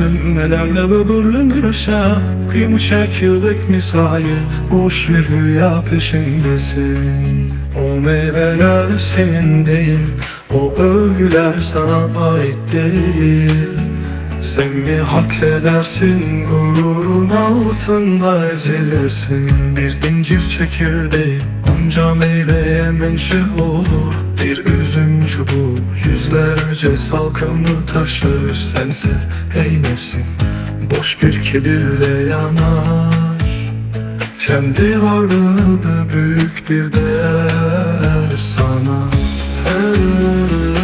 Sönmelerle böbürlenir aşağı Kıyım çekirdek misali Boş bir rüya peşindesin. O meyveler senin değil O övgüler sana ait değil. Sen mi hak edersin gururun altında ezilirsin. Bir incir çekirdeği onca meyveye menşe olur Bir üzüm çubuğu yüzlerce salkımı taşır Sense ey nefsim boş bir kibirle yanar Kendi varlığını büyük bir değer sana. Öyküler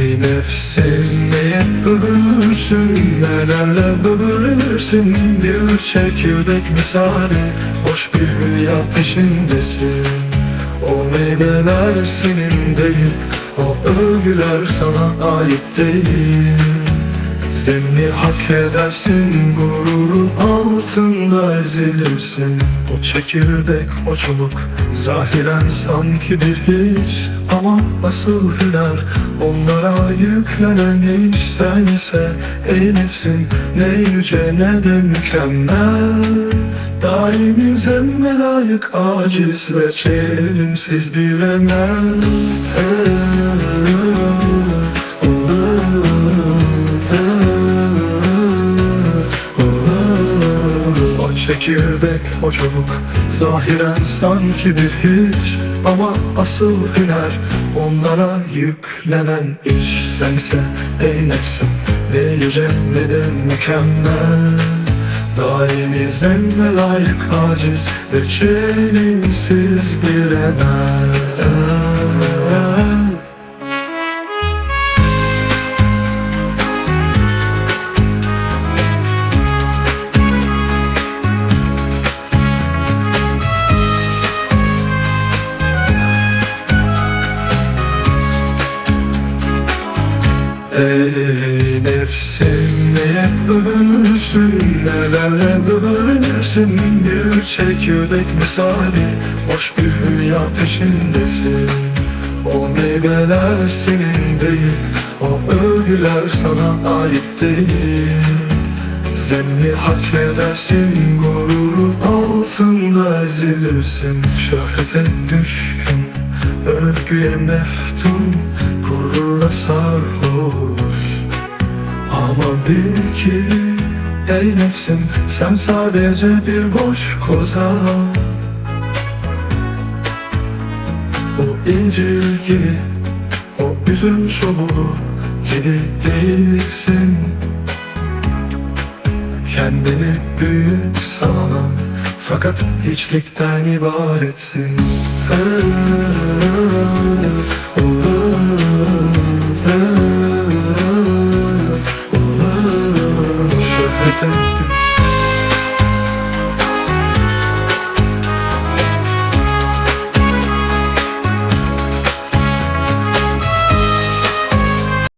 Ey nefsim neye böbürürsün Nelerle böbürlenirsin Bir çekirdek misali. Boş bir hülya peşindesin. O meyveler senin değil. O övgüler sana ait değil mi hak edersin gururun altında ezilirsin? O çekirdek o çubuk zahiren sanki bir hiç. Ama asıl hüner onlara yüklenen iş Sen ise ey nefsim ne yüce ne de mükemmel. Daimi zemme layık aciz ve çelimsiz bir emel. O çekirdek o çubuk Zahiren sanki bir hiç. Ama asıl hüner Onlara yüklenen iş. Sense ey nefsim Ne yüce ne de mükemmel. Daimi zemme layık aciz Ve çelimsiz bir emel Ey nefsim neye övünürsün Nelerle böbürlenirsin Bir çekirdek misali Boş bir hülya peşindesin. O meyveler senin değil O övgüler sana ait değil. Mi hak edersin gururun altında ezilirsin. Şöhrete düşkün, övgüye meftun Gururla sarhoş Ama bil ki nefsim Sen sadece bir boş koza O incir gibi O üzüm çubuğu gibi değilsin Kendini büyük sanan Fakat hiçlikten ibaretsin